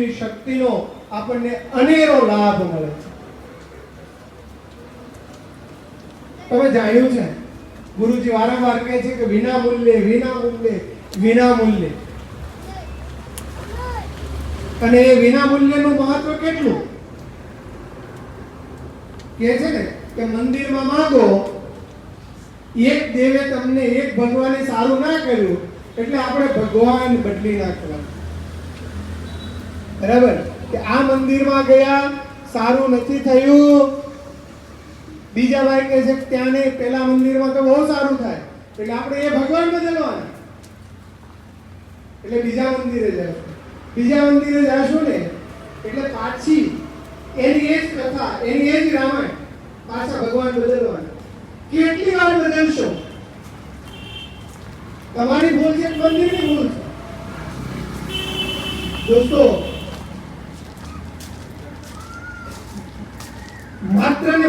ગુરુજીની શક્તિનો આપણને અનેરો લાભ મળે છે. તમે જાણ્યું છે? ગુરુજી વારંવાર કહે છે કે વિના મૂલ્યે વિના મૂલ્યે વિના મૂલ્યે અને એ વિના મૂલ્યનું મહત્વ કેટલું? કે છે ને કે મંદિરમાં માંગો, એક દેવે તમને એક ભગવાને સારું ના કર્યું, એટલે આપણે ભગવાન બદલી નાખવા બરાબર? કે આ મંદિરમાં ગયા, સારું નથી થયું. બીજા ભાઈ કહે છે ત્યાં નહીં પેલા મંદિરમાં તો બહુ સારું થાય. એટલે આપણે એ ભગવાન બદલવાના એટલે બીજા મંદિરે જશું બીજા મંદિરે જશું ને, એટલે પાછી, એની એ જ કથા, એની એ જ રામાયણ, પાછા ભગવાન બદલવાના. કેટલી વાર બદલશો? તમારી ભૂલ છે મંદિરની ભૂલ છે? દોસ્તો మాత్రమే